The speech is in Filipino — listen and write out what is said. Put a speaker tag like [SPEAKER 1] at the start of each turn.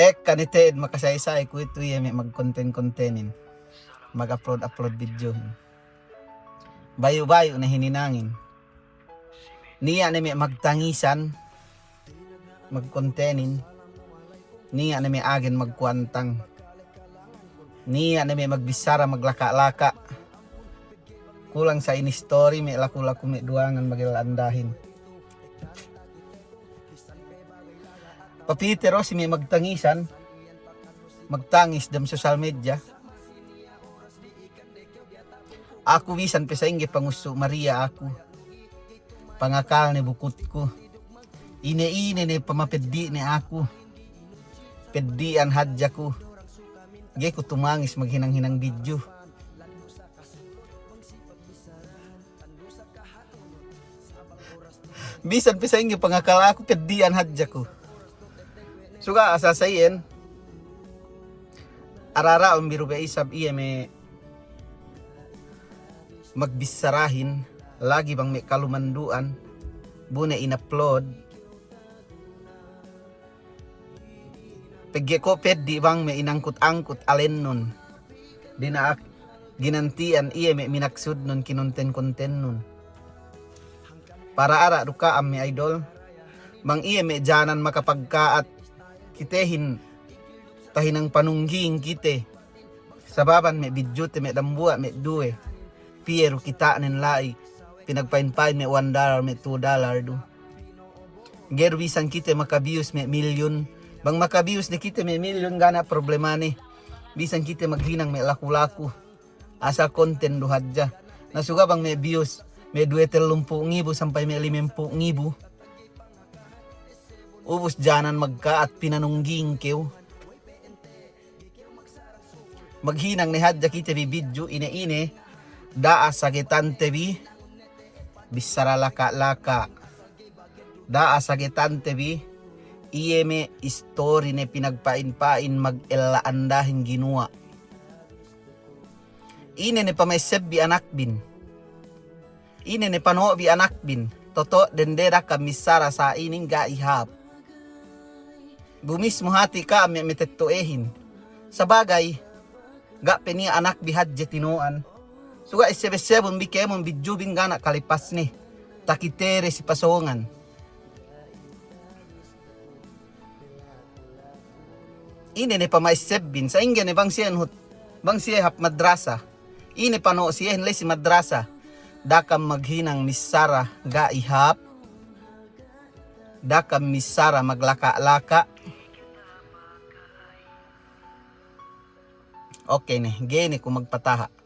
[SPEAKER 1] Ek kanited makasaysay ko ito yung may mag-content-contentin. Mag-upload-upload video. Bayo-bayo na hininangin. Niya na may magtangisan. Mag-contentin. Niya na may agin magkuantang. Niya na may magbisara maglaka-laka. Kulang sa ini-story may laku-laku may duwangan magilalandahin. Papitero si may magtangisan. Magtangis dam social media. Ako wisan pa sa ingi pangusto Maria ako. Pangakal ni bukot ko. Ine-ine ni pamapeddi ni ako. Peddian hadya ko. Gay ko tumangis maghinang-hinang video. Bisan pa sa inyo pangakal ako peddian hadya ko. Suga asasayin. Arara ang biro ba isab iya may magbisarahin. Lagi bang may kalumanduan? Buna in-upload Pagye ko ped di bang may inangkut-angkut alin nun? Di na ginantian iya may minaksud nun kinunten-konten nun. Para ara duka am may idol. Mang iya may janan makapagka at kitehin tahinang panungging kite. Sababan may video te may dambua may duwe Piero kita nin lai pinagpain-pain may 1 dollar may 2 dollar do gerbisan kita makabius may million. Bang makabius ni kita may million gana problema ni. Bisan kita maghinang may laku-laku. Asa content duhadja nasuga bang may views may duetel lumpu ngibo sampay may limempu ngibo ubos janan magka at pinanungging kew maghinang ni hadja kita bi video ine-ine daa sagitan tebi bisara laka laka daa sagitan tebi iyeme story ne pinagpain-pain mag-elaandahin ginua. Ine ne pamaiseb bi anak bin. Ine ne pano bi anak bin. Toto dendera kamisara sa ining ga ihap bumis mo hati ka may metettoehin sa bagay ga peni anak bihad jetinoan Suga isebe-sebon bi kemon bidyo bingana kalipas ni. Takitere si pasongan. Ini ni pamaisebin sa inggan ni bang siyan hut bang siya hap madrasa. Ini pano siya hinlay si madrasa. Dakam maghinang misara ga ihap. Dakam misara maglaka-laka. Okay ni, gini ko magpataha.